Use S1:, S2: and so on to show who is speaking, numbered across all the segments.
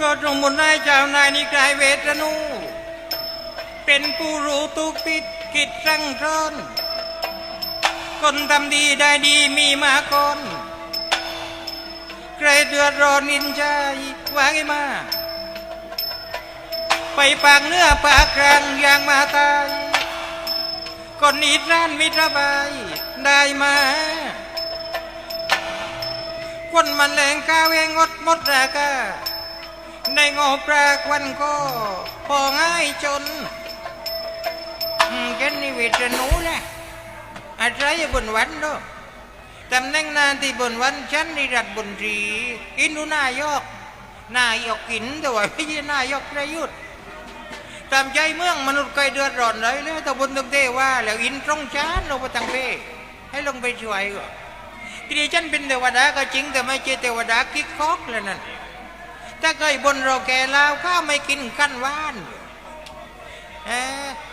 S1: ก็ตรงบนนายเจ้านายนิกายเวทนู เป็นผู้รู้ทุกปิดกิจสั่งสอนคนทำดีได้ดีมีมาก่อนใครเดือดร้อนนินใจว่าไงมา ไปปากเนื้อปากกลางอย่างมาตายคนนิทรานมิตรบายได้มาคนมันแรงกาเวงดมดราคา ในงอปรกวันก็พอง่ายจนอืมแกนี่เวทนูแหละอะไรบนวันเนาะตำแหน่งนานที่บนวันฉันนิรัตบนรีอินุนายก นายกกินแต่ว่าไม่ใช่นายกประยุทธ์ตามใจเมืองมนุษย์เคยเดือดร้อนเลยแล้วแต่บนตึกเทว่าแล้วอินตรงชานลงไปตังเพให้ลงไปช่วยก็ทีนี้ฉันเป็นเทวดาก็จริงแต่ไม่ใช่เทวดาคิกคอกแล้วนั่น ถ้าเคยบนเราแก่ลาวข้าวไม่กินขั้นว่าน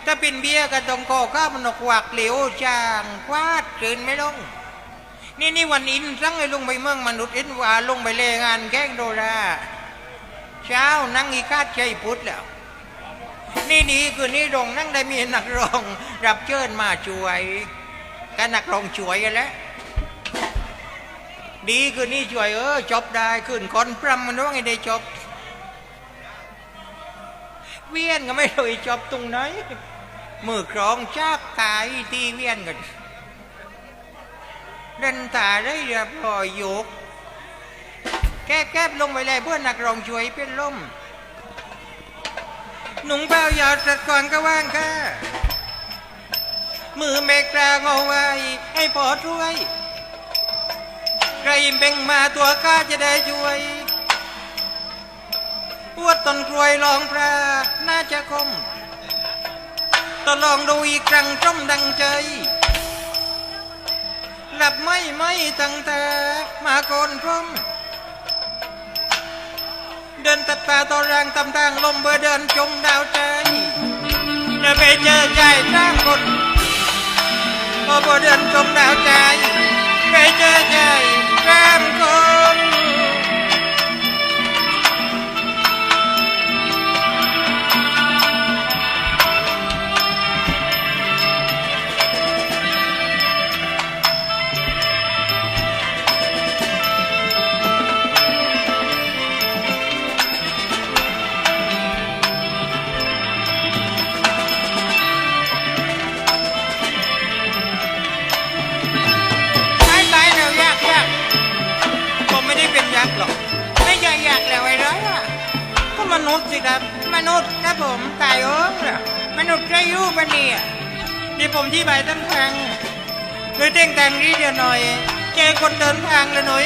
S1: ถ้าเป็นเบียร์ก็ต้องขอข้าวมันกวักเหลวจางควาดเกินไม่ลง นี่นี่วันอินสั่งให้ลงไปเมืองมนุษย์อ็นว่าลงไปเลงานแก้งโดราเช้านั่งอีกาดใจพุทธแล้ว นี่นี่คือนี่รงนั่งได้มีนักร้อง รับเชิญมาช่วยก็นักร้องช่วยกันแล้ว ดีคือนี่ช่วยเออจบได้ขึ้นคอนพรำมันว่าไงได้จบ เวียนก็ไม่รู้จบตรงไหนมือครองจากตายที่เวียนกันเดินตาได้เรียบร้อยยกแก้แก้ลงไปเลยเพื่อนนักรองช่วยเป็นลมหนุ่งเป้ายอดจัดก่อนก็ว่างค่ะมือเมกลางเอาไว้ให้พอช่วย ใครเบ่งมาตัวข้าจะได้ช่วยปวดต้นกล้วยลองพระน่าจะคมตลองดูอีกครั้งจมดังใจ หลับไม่ไม่ตั้งแต่มาก่อนพรมเดินตัดป่าต่อแรงตำทางลมเบอเดินจมดาวใจจะไปเจอใจจ้างคนพอพอเดินจมดาวใจไปเจอใจ แก้ มนุษย์สิครับ มนุษย์ครับผมไก่โอ้งเหรอมนุษย์จะยู่ปะเนี่ยนี่ผมที่ใบตั้งทางคือเต้งแต่งนี้เดียวหน่อย เจอคนเดินทางเลยหน่อย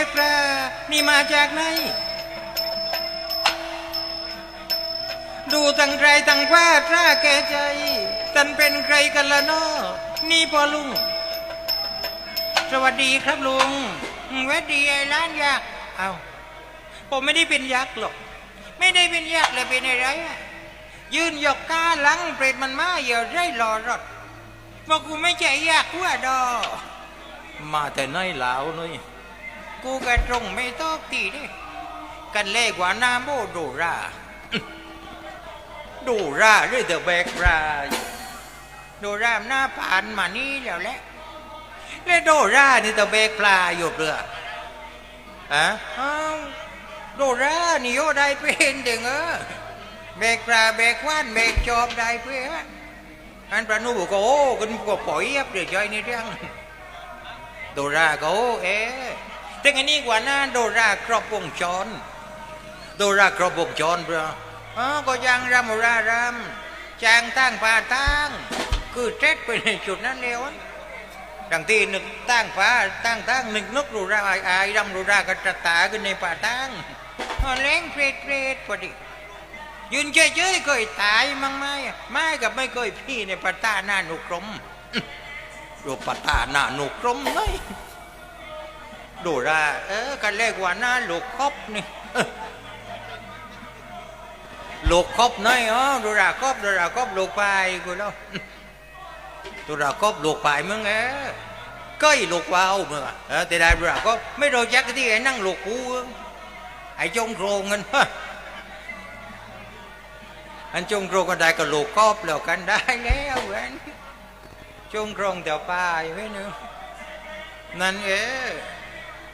S1: คนเมกรานี่มาจากไหน ดูตั้งใจตั้งว่าตราแก่ใจตันเป็นใครกันละเนาะนี่พอลุง สวัสดีครับลุงวัสดีไอ้ล้านยักเอาผมไม่ได้เป็นยักษ์หรอก ไม่ได้เป็นยักษ์เลยเป็นอะไรยืนหยกก้าหลังเปรตมันมาอย่าได้รอรถบอกกูไม่ใช่ยักษ์ว่าดอมาแต่ไหนหลาวนุ้ย กูกระตรงไม่ตอบตีเด้กันเล่กว่านาโมโดราดูราเรื่อยเดอะแบกราดูรามหน้าผ่านมานี่แล้วแหละแล้วโดรานี่เดอะแบกปลาอยู่เรืออะอ้าวโดรานี่โยได้เป็นเด้งเออเบกปลาเบกว่านเบกจอบได้เป็นอันปลาหนูบอกโอ้กันก็ปล่อยเย็บเดี๋ยวใจนี่เรื่องโดราก็โอ้เอ๊ แต่อันนี้กว่านั้นโดราครอบวงจรโดราครอบวงจรเปล่าอ๋อก็ยังรำรารำจางตั้งป่าตั้งคือเท็ดไปในจุดนั้นแล้วดังที่นึกตั้งฟาตั้งตั้งนึกนกรูราอายอายดำรูราก็จะตาขึ้นในป่าตั้งอ๋อแรงเพลดเพลดพอดียืนเฉยๆเคยตายมั้งไหมไม่กับไม่เคยพี่ในป่าตาหน้าหนุกรมดูป่าตาหน้าหนุกรมเลย ดูราเออกันเรียกว่าหน้าลูกครบนี่ลูกครบน้อยอ๋อดูราครบดูราครบลูกไปกูแล้วตัวเราก็ลูกไปมึงเอ้ก็อีลูกว่าวมึงอะเออแต่ได้เราก็ไม่รู้จักที่ไอ้นั่งลูกกูไอ้จงโครงเงินอันจงโครงกันได้ก็ลูกกอบแล้วกันได้แล้วเว้นจงโครงแต่ป้ายไว้นึงนั่นเอ้นนั่นเออ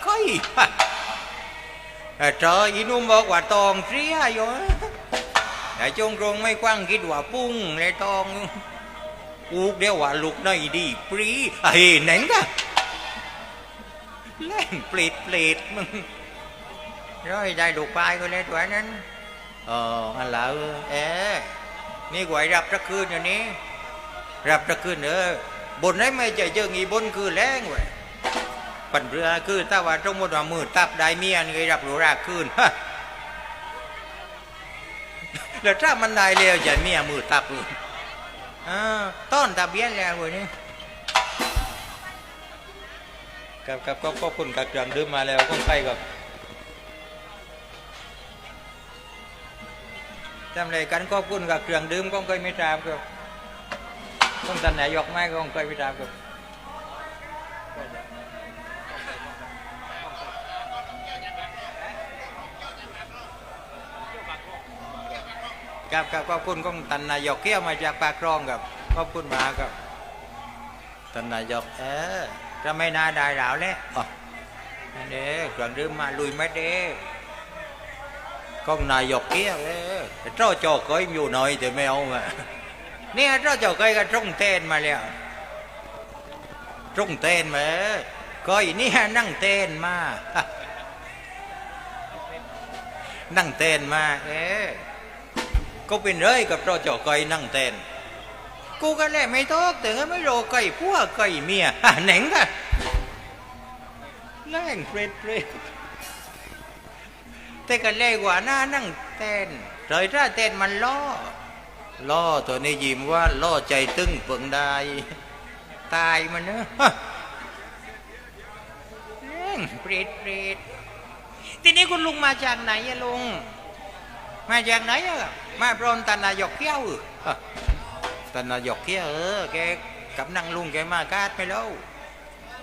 S1: เนี่ยจังว่าตองเออคนใจได้ทองอะลากในกู้จุกกรุงมันนัดอูกเดียเจออีนุ่มบอกว่าตองเสียอยู่แต่จงกรงไม่กว้างคิดว่าปุ้งเลยตองอูกเดียวว่าลูกน้อยดีปรีไอ้ไหนกะเล่นเปลิดเปลิดมึงร้อยได้ลูกปลายก็เลยตัวนั้นเอออันละเออเอ๊ะนี่กวยรับตะคืนอย่างนี้ รับตะคืนเออบนไหนไม่ใจเจองีบนคือแรงเว้ย ปันเรือคือถ้าว่าตรงหมดว่ามือตับได้เมียนี่รับรู้รากคืนแล้วถ้ามันได้เร็วจะเมียมือตับเลยอ่าต้นทะเบียนแล้วเว้ยนี่กับกับก็ก็คุณกับเครื่องดื่มมาแล้วก็ไปกับทำอะไรกันก็คุณกับเครื่องดื่มก็เคยไม่ทราบครับต้องตันไหนยกไม้ก็เคยไม่ทราบ ครับกับกับขอบคุณของตันนายกเกี้ยวมาจากปากคลองครับขอบคุณมากครับตันนายกเออจะไม่น่าได้แล้วแหละอ๋อนั่นเด้เครื่องดื่มมาลุยไม่เด้ของนายกเกี้ยวเออเจ้าจอเคยอยู่หน่อยแต่ไม่เอามาเนี่ยเจ้าจอเคยก็ตรงเต้นมาแล้วตรงเต้นมาก็อีนี่นั่งเต้นมา นั่งเต้นมา เอ๊ะ ก็เป็นเรยกับเราเจาะไก่นั่งเต้นกูก็แลไม่ตกแต่ก็ไม่รอไก่พัวไก่เมียหน่งค่ะแรงเปรตเปรตแต่ก็แรงกว่าหน้านั่งเต้นเลยถ้าเต้นมันล่อล่อตัวนี้ยิ้มว่าล่อใจตึงเปิงได้ตายมันเนอะแรงเปรตเปรตทีนี้คุณลุงมาจากไหนอะลุงมาจากไหนอะ มาพรอนตันายกเกี้ยวตันายกเกี้ยวเออแกกับนั่งลุงแกมากาดไม่เล่า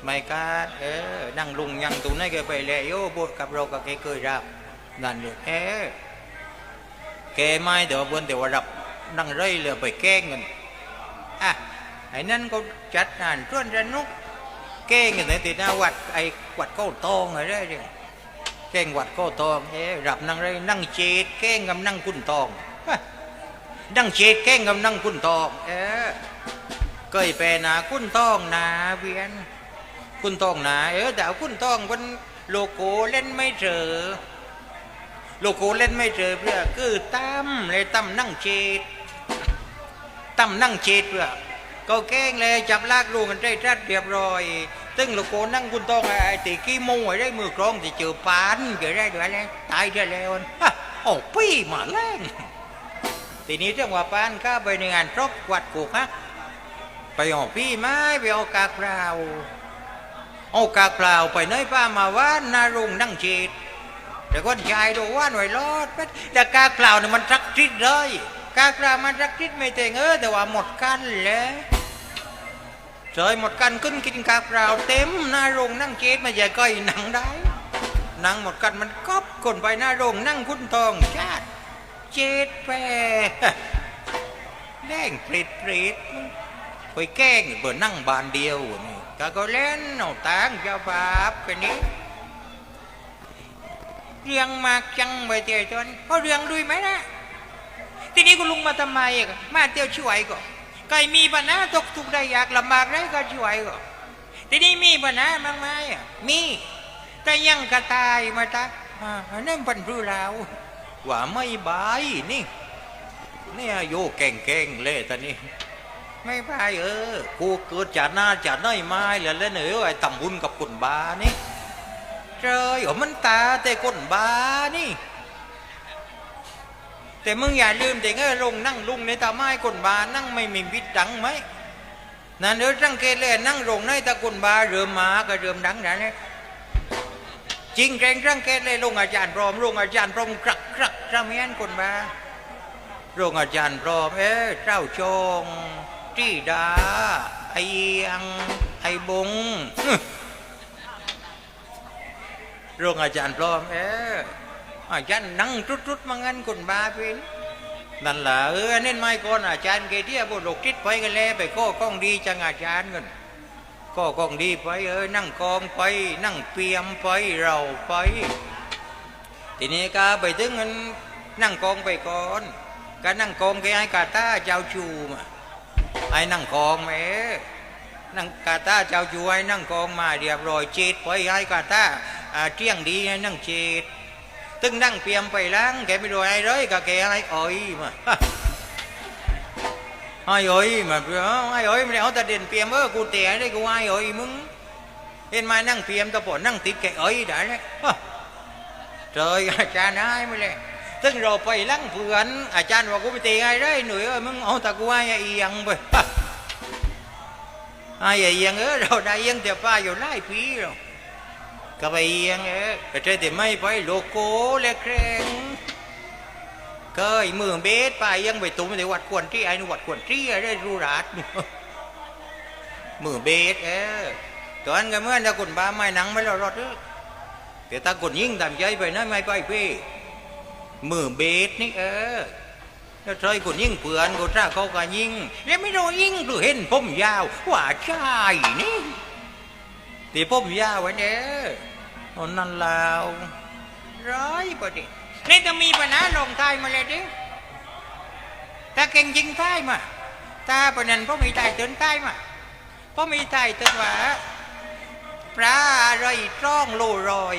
S1: ไม่กาดเออนั่งลุงยังตรงนั้แกไปเลยโยบดกับเรากับแกเคยรับนั่นเลยเออแกไม่เดี๋ยวบนเดี๋ยวรับนั่งเร่เลยไปแกล้งกันอะไอ้นั่นก็จัดงานชวนสนุกแก้งกันแต่ติดหน้าวัดไอ้วัดโก้ตองอะไรเนี่ยแกงวัดก็ตองเอ๊ะรับนั่งไรนั่งเจดแก้งกับนั่งคุณตอง นั่งเจดแกงกับนั่งคุณตองเอ๊ะเคยไปนาคุณตองนาเวียน คุณตองนาเออแต่คุณตองวันโลโก้เล่นไม่เจอ โลโก้เล่นไม่เจอเพื่อคือตั้มเลยตั้มนั่งเจดตั้มนั่งเจดเพื่อก็แก้งเลยจับลากลูกกันได้รัดเรียบร้อยตึงลูกโกนั่งคุณต้องไอ้ตีกี้มูไอ้ได้มือกรองที่เจอปานเกิดได้ด้วยแล้วตายได้แล้วฮะโอ้ปี้มาแรง ทีนี้เรื่องว่าปานข้าไปในงานครบกวัดกูฮะไปออกพี่ไม้ไปเอากากเปล่าเอากากเปล่าไปเนยป้ามาว่านนารุงนั่งจีดแต่คนชายดูว่าหน่วยรอดแต่กากล่าวเนี่ยมันรักทิศเลยกากล่าวมันรักทิศไม่เต็งเออแต่ว่าหมดกันแล้วเจยหมดกันขึ้นกินกากล่าวเต็มนาโรงนั่งเกตมาใหญ่ก้อยหนังได้หนังหมดกันมันก๊อบคนไปนาโรงนั่งคุณทองชาติ เจ็ดแปดแดงเปรตเปรตไปแกล้งเบอร์นั่งบานเดียวนี่กาก็เล่นเอาตังเจ้าบาปกันนี้เรียงมากจังไปเตียวจนเขาเรียงด้วยไหมนะทีนี้คุณลุงมาทำไมอะมาเตียวช่วยก็ใครมีปัญหาตกทุกข์ได้ยากลำบากได้ก็ช่วยก็ทีนี้มีปัญหามากไหมอะมีแต่ยังกระตายมาตักอ่าอันนั่นเป็นผู้เรา ว่าไม่บายนี่เนี่ยโยแก่งแก่งๆเลยตอนนี้ ไม่บายเออกูเกิดจากหน้าจากน้อยไม้แล้วเล่นเออไอ้ตำบุญกับกุนบานี่ trời ở mình ta tê con ba đi แต่มึงอย่าลืมแต่เงลงนั่งลุงในตาไม้คนบานั่งไม่มีวิตดังไหมนั่นเดี๋ยวสังเกตเลยนั่งลงในตะกุนบาเริ่มมาก็เริ่มดังนะเนี่ย จริงแรงสังเกเลยลงอาจารย์พร้อมลงอาจารย์พร้อมกรักกรักจำเมียนคนบาลงอาจารย์พร้อมเอ๊ะเจ้าชงจีดาไออังไอบงโรงอาจารย์พร้อมเอออาจารย์นั่งทุดๆมางั้นคนบาเป็นนั่นแหละเออเน้นไม่ก่อนอาจารย์เกเทียบุตรทิศไปกันแล้วไปก็ก้องดีจังอาจารย์กัน ก็กองดีไปเออนั่งกองไป นั่งเปียมไปเราไป ทีนี้ก็ไปถึงนนั่งกองไปก่อนก็นั่งกองแกให้กาตาเจ้าชูมาไอ้นั่งกองแหม่นั่งกาตาเจ้าชูให้นั่งกองมาเรียบร้อยเจ็ดไปให้กาตา à, triêng đi nâng chết tức năng piềm phải láng kẻ bị rồi ai đấy cả kẻ ai ơi mà ai ơi mà bữa ai ơi mà ไอ้เอ้ยมาไอ้เอ้ยไม่ได้เอาแต่เด่นเปียมเออกูเตะได้กูไอ้เอยมึงเห็นไหมนั่งเปียมตะปนนั่งติดแกเอ้ยได้เลยเจออาจารย์ไายไม่เลยซึ่งเราไปลังเพื่อนอาจารย์ว่ากูไปเตะไอ้ได้หนุ่ยเอ้มึงเอาแต่กูไอ้เอียงไปไอ้เอียงเออเราได้ยังเดี๋ยวป้าอยู่ไล่ปีเราก็ไปยังเออแต่เจอแต่ไม่ไปโลโก้และแครง เคยมือเบสไปยังไปตุ้มในวัดกวนที่ไอ้นวัดกวนที่ได้รูรัดมือเบสเออตอนก็เมื่อตะกุนบ้าไม่นังไม่รอดเออแต่ตะกุนยิ่งตามใจไปนั่นไม่ไปพี่มือเบสนี่เออแล้วใครกุนยิ่งเปลือนกุจ้าเขาก็ยิ่งแล้วไม่รู้ยิ่งหรือเห็นผมยาวว่าใช่นี่ thì ผมยาวไว้เนี่ยนั่นแล้วร้อยพอดี นี่จะมีปัญหาลงท้ายมาเลยดิถ้าเก่งจริงท้ายมาถ้าปนันพ่อมีท้ายเตือนท้ายมาพ่อมีท้ายเตือนว่าปลาอะไรจ้องโลรอย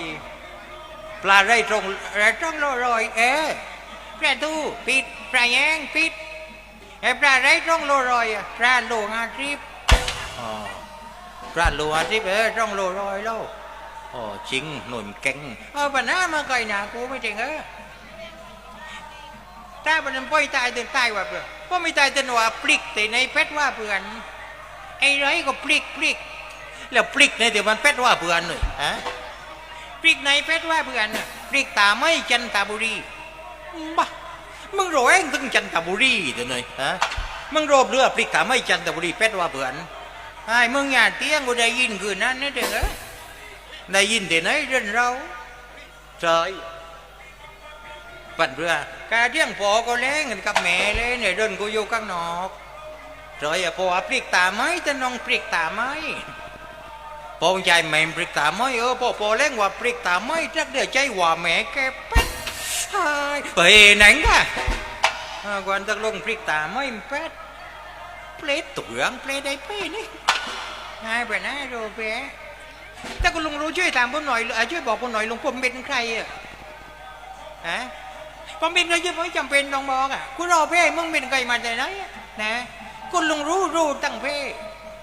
S1: ปลาไรตรงอะไรจ้องโลรอย เอ๊ะปลาทูปิดปลาแยงปิดไอ้ปลาไรจ้องโลรอยปลาโลงาทิพอ๋อ ra lùa tiếp ở trong lùa rồi đâu ồ chính nổi canh ờ bà ná mà coi nhà cô mới chừng á ta bà nằm quay tay tên tay ว่าเพื่อเพราะมีตาย tên ว่าปลิกแต่ในเพชรว่าเพื่อนไอ้ไรก็ปลิกปลิกแล้วปลิกในเดี๋ยวมันเพชรว่าเพื่อนหน่อยฮะปลิกในเพชรว่าเพื่อนน่ะปลิกตาไม่จันตาบุรีบ้ามึงโรเองถึงจันตาบุรีเดี๋ยวหน่อยฮะมึงโรบเรือปลิกตาไม่จันตาบุรีเพชรว่าเพื่อน ai mừng nhà tiếng của đây nhìn cười nó nữa được á đây nhìn thì nói rên rau trời bận vừa cả tiếng phò có lẽ người cặp mẹ lên để rên cô vô các nọt rồi à phò áp liệt tà mấy tên ông liệt tà mấy phò chạy mềm liệt tà mấy ơ phò phò lên hòa liệt tà mấy chắc để chạy hòa mẹ kẹp pét hai bề nánh à à quan tắc lông liệt tà mấy pét เพลตตัวงเพลได้เพนี่นายไปนะโรเป ถ้าคุณลุงรู้ช่วยถามผมหน่อยเอ่อช่วยบอกผมหน่อยลุงผมเป็นใครอะฮะผมเป็นใครยังไม่จำเป็นต้องบอกอะคุณรอเพ่มึงเป็นใครมาจากไหนอะนะคุณลุงรู้รู้ตั้งเพ่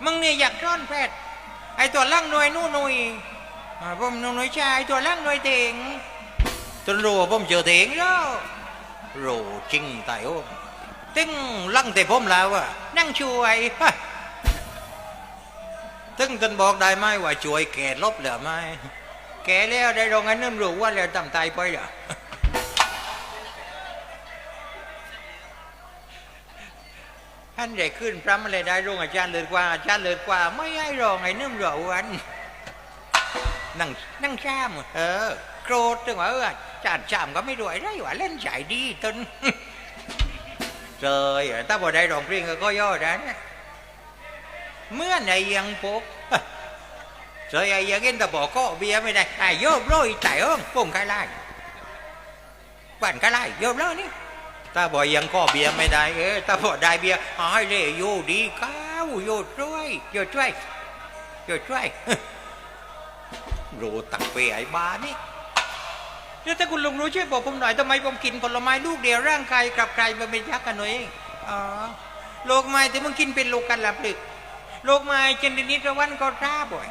S1: มึงเนี่ยอยากซ่อนแพทย์ไอตัวล่างหน่วยนู่นหน่วยอ่าผมหน่วยชายตัวล่างหน่วยเถงจนรู้ว่าผมเจอเถงแล้วรู้จริงตายโอ้ตึงลังแต่ผมแล้วอะนั่งช่วยฮะ ตึงกันบอกได้ไหมว่าช่วยแก่ลบเหลือไหมแกแล้วได้รองอันนั้นรู้ว่าแล้วทำตายไปเหรอท่านได้ขึ้นพระมาเลยได้รองอาจารย์เลิศกว่าอาจารย์เลิศกว่า ไม่ให้รองไอ้นึ่มรอวันนั่งนั่งช้ามเออโกรธจังว่าเอออาจารย์ชามก็ไม่รวยได้ว่าเล่นใหญ่ดี เมื่อนายยังพบเสอยยังเงินตะบอกก็เบียไม่ได้ไอ้โยบร้อยใจเอ้งปุ่งกันไล่ปั่นกันไล่โยบร้อยนี่ตาบอกยังก็เบียไม่ได้เออตาบอกได้เบียหายเลยโยดีก้าวโยช่วยโยช่วยโยช่วยโรตักเปไอ้บ้านี่แล้วถ้าคุณลุงรู้ช่วยบอกผมหน่อยทำไมผมกินผลไม้ลูกเดียวร่างกายกลับกลายมาเป็นยักษ์กันหน่อยเองอ๋อโลกไม้แต่มึงกินเป็นโลกกันลับหลึก โลกไม้ชนิดนี้ระวันก็ท้าบ่อย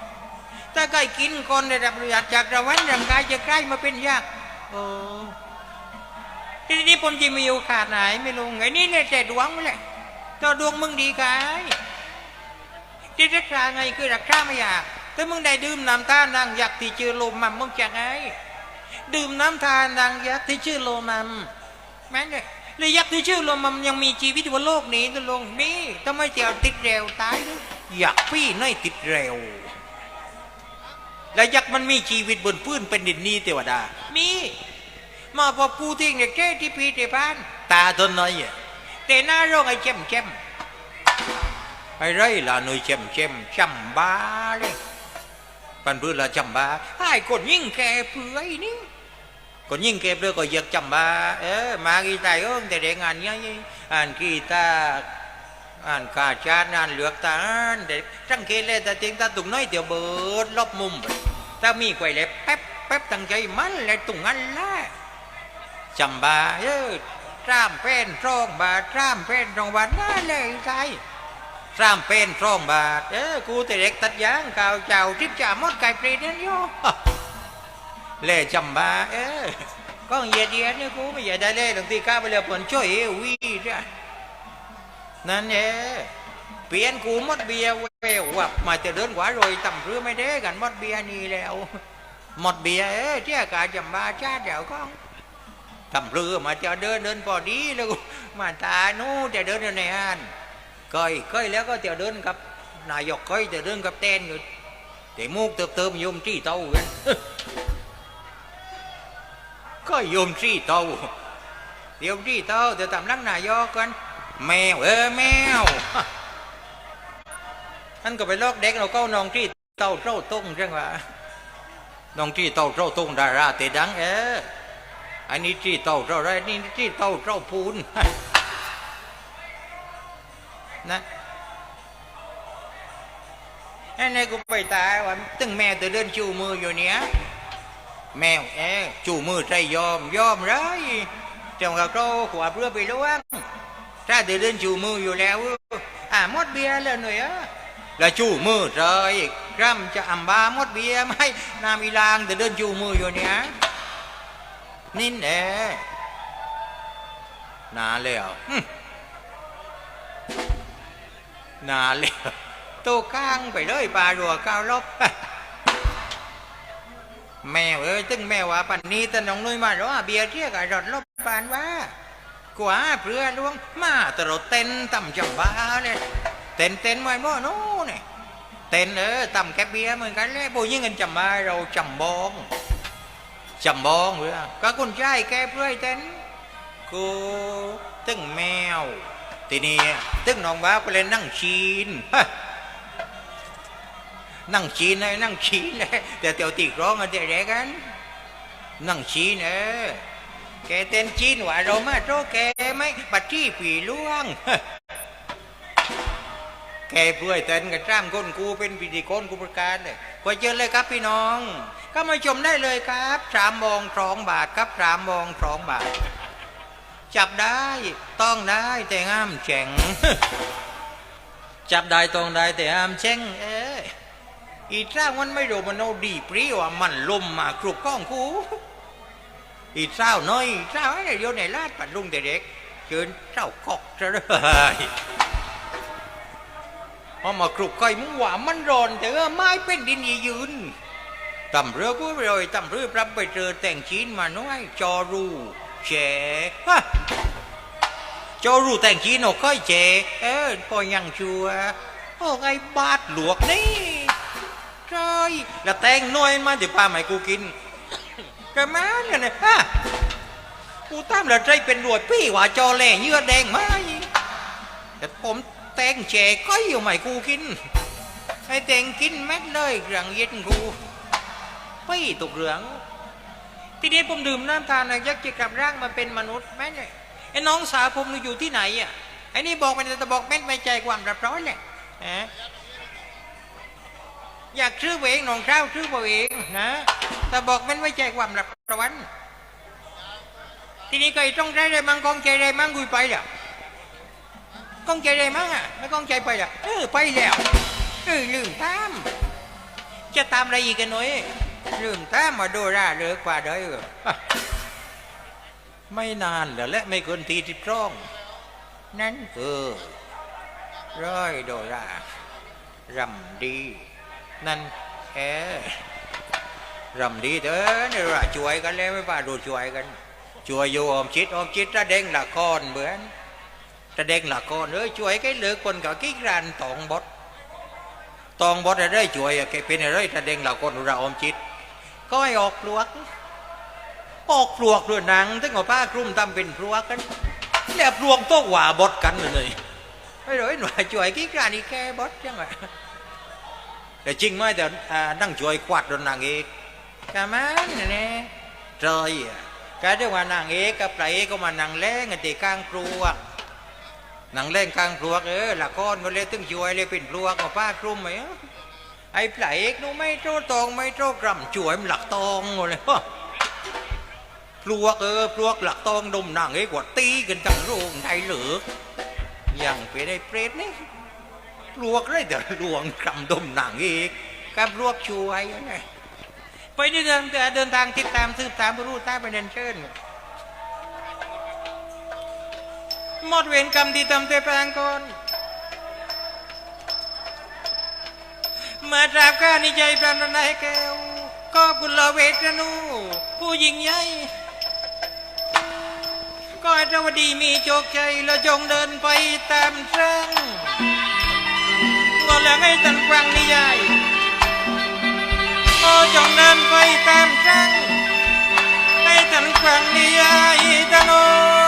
S1: ถ้าใครกินก่อนได้รับเลือดจากระวันร่างกายจะใกลายมาเป็นยักโอ้ทีนี้ผมจะมีโอกาสไหนไม่ลงไอ้นี่เนี่ยแต่ดวงไม่เลยถ้าดวงมึงดีกายที่รักษาไงคือรักษาไม่อยากถ้ามึงได้ดื่มน้ำตาลนางยักษ์ที่เจอลมมันมึงจะไงดื่มน้ำทานดังยักษ์ที่ชื่อโลมัมแม่นเลย เลยยักษ์ที่ชื่อโลมัมยังมีชีวิตอยู่บนโลกนี้ตุลงมีทำไมเจ้าติดเร็วตายด้วยยักษ์พี่น้อยติดเร็ว แล้วยักษ์มันมีชีวิตบนพื้นเป็นดินนี้เทวดา มีมาพอกูทิ้งเนี่ยแค่ที่พีที่บ้าน ตาต้นน้อยอะแต่หน้าโรคไอ้เจ็มเจ็มไอ้ไรล่ะหนุ่ยเจ็มเจ็มจำบ้าเลยปันพื้นละจำบาไอ้คนยิ่งแก่เผื่อยนี่ คนยิ่งแก่เผื่อก็อยากจำบาเออมากีตาร์เอิงแต่เด็กงานเนี้ยอ่านกีตาอ่านกาชาดอ่านเหลือกตาเด็กสังเกตเลยแต่เตียงตาตุ่งน้อยเดี๋ยวเบิดลบมุมไปถ้ามีไกวเล็บแป๊บแป๊บตั้งใจมันเลยตุ่งอันละจำบาเออจ้ามเป็นร่องบาทจ้ามเป็นรองบาทน่าเลยใจสามเป็นสองบาเออกูแต่เด็กตัดยางกาวเจ้าทิพย์จ่ามดไก่ปรีนั่นโย เล่จำบาเออก็เหยียดเหยียดเนี่ยกูไม่อยากได้เล่หลังที่ข้าไปเลยผลช่วยเอวีจ้ะนั่นเองเปลี่ยนกูหมดเบียร์เวววับมาจะเดินกว่าโรยต่ำเรือไม่ได้กันหมดเบียร์นี่แล้วหมดเบียร์เออเที่ยกาจำบาชาติเดี๋ยวก็ต่ำเรือมาจะเดินเดินพอดีแล้วมาตาโน่จะเดินในอันก้อยก้อยแล้วก็เตียวเดินกับนายกก้อยเตียวเดินกับเต้นอยู่แต่มูกเติมเติมโยมที่เต้ากัน ก็โยมที่เต้าเดี๋ยวที่เต้าเดี๋ยวตำนักนายกกันแมวเออแมวท่านก็ไปลอกเด็กเราก็นองที่เต้าเต้าตุ้งจังหวะนองที่เต้าเต้าตุ้งดาราเตดังเอออันนี้ที่เต้าเต้าไรนี่ที่เต้าเต้าพูนนะไอ้นี่กูไปตายวันตึงแม่ตัวเดินจูมืออยู่เนี้ย แมวเอจู่มือใจยอมยอมเลยจังกับโตขวาเพื่อไปล้วงถ้าเดินจู่มืออยู่แล้วอ่าหมดเบียร์เลยหน่อยอะแล้วจู่มือเลยกรัมจะอ่ำบาหมดเบียร์ไหมนามีลางเดินจู่มืออยู่เนี้ยนี่แน่นาแล้วนาเลยตัวก้างไปเลยปลารัวก้าวลบ แมวเอ้ยตึงแมวว่าปันนี้ตะน้องนุ้ยมาร้อเบียร์เที่ยกับรถลบปานว่ากว่าเพื่อลวงมาตรถเต้นต่ำจำบ้าเลยเต้นเต้นไว้บ่โน่เนี่ยเต้นเออต่ำแค่เบียร์เหมือนกันเลยโบยิ่งเงินจำมาเราจำบองจำบองเพื่อก็คุณใจแกเพื่อเต้นกูตึงแมวทีนี้ตึ้งน้องบ้าก็เลยนั่งชีนฮะ นั่งชีนเลยนั่งชีนเลยแต่เตียวตีร้องกันเดี๋ยวแรกัน นั่งชีนเออแกเต้นจีนว่าเรามาโตแกไหมปัดที่ผีล่วง แกเพื่อเต้นกับจ้างคนกูเป็นพิธีกรกูประกาศเลยไปเจอเลยครับพี่น้อง ก็มาชมได้เลยครับสามโมงสองบาทครับสามโมงสองบาท จับได้ต้องได้แต่ห้ามแฉ่งจับได้ต้องได้แต่ห้ามแช่งเอ อีจ้ามันไม่รู้มันเอาดีปรีว่ามันลมมากรุบก้องคูอีเศร้าน้อยเศร้าไอ้โยนในลาดปัดลุงเด็กเชิญเศร้ากอกจะเลยพอมากรุบก้อยมึงว่ามันร้อนแต่เออไม้เป็นดินยืนตำเรือกูไปเลยตำเรือรับไปเจอแต่งจีนมาน้อยจอรูแจกฮะจอรูแต่งจีนออกค่อยแจกเออพอยังชัวโอ้ไอ้บาทหลวกนี่ ใช่แล้วแตงน้อยมาเดี๋ยวป้าใหม่กูกินกระมาเนี่ยนะฮะกูตามแล้วใจเป็นรวดพี่ว่าจอแหล่เยื่อแดงมาอีกแต่ผมแตงแจกก็อยู่ใหม่กูกินไอ้แตงกินแม็ดเลยเรื่องเย็นกูไม่ตกเหลือง ทีนี้ผมดื่มน้ำตาลนะยักษ์จะกลับร่างมาเป็นมนุษย์แม่เนี่ยไอ้น้องสาวผมน่อยู่ที่ไหนอะไอ้นี่บอกมันจะบอกแม่นไม่ใจความรับร้อยแหละฮะ อยากชื่อเองน้องเจ้าชื่อเองนะ แต่บอกม่นไม่ใจความรับปร้อนทีนี้ก็ไอ้ต้องใจอะไรมั่งกองใจอะไรมั่งกุยไปแล้วกองใจอะไรมั่งอะไม่กองใจไปแล้วเออไปแล้วเออลืมตาม จะตามอะไรอีกกันหน่อยลืมตามมาดูราเลิกกว่าเด้อไม่นานแล้วและไม่เกินทีสิบสอง นั่นคือร้อยโดรา รำดี นั่นแค่รำดีเด้อนี่ว่าช่วยกันแล้วไม่ป่าดูช่วยกันช่วยอยู่อมชิดอมชิดระเด้งละครเหมือนระเด้งละครเอ้ยช่วย cái lửa คนกับกิ๊กรันตองบดตองบดอดได้ช่วยอะแกเป็นอะไรถ้าเด้งหล่าคนเราอมจิตก็ให้ออกปลวกออกปลวกด้วยหนังถึงเอาผ้ากลุ่มทำเป็นปลวกกันแล้วปลวกโต๊ะหว่าบดกันเลยไม่รู้หน่วยช่วยกี่กรานี่แกบดจังไง แต่จริงไหมแต่อ่านั่งช่วยกวาดโดนนางเอกกามันเนี่ยเจยอะกาได้ว่านางเอกกับพระเอกก็มานั่งแล้งกันตีกลางปลวนังเล่นกลางพลวเออละครก็เลยตึงช่วยเลยเป็นพลวกกับป้ากลุ่มไหมอไอ้ปลาเอกนู้ไม่โตตองไม่โตกรำช่วยมันหลักตองเลยฮะพลวกเออพลวกหลักตองดมนังเอกกว่าตีกันทั้งโรงไทยเหลืออย่างเป็นไอ้เปรตนี่ ลวกได้แต่ลวงกำดมหนังเอกกับลวกช่วยไงไปนี่เดินเดินทางติดตามสืบตามรู้ใต้ประเด็นเชิญหมดเวรกรรมที่ทำแต่แปลงก่อนมาตราบข้านิใจพระนายแก้วก็บุญลเวทนู ผู้ยิ่งใหญ่ก็ให้เจ้าวดีมีโชคชัยและจงเดินไปตามทางก็แล้วให้ตัน nó là ngay tận quang đi dài nó trong đêm vây tam trăng ngay tận quang đi dài ta nói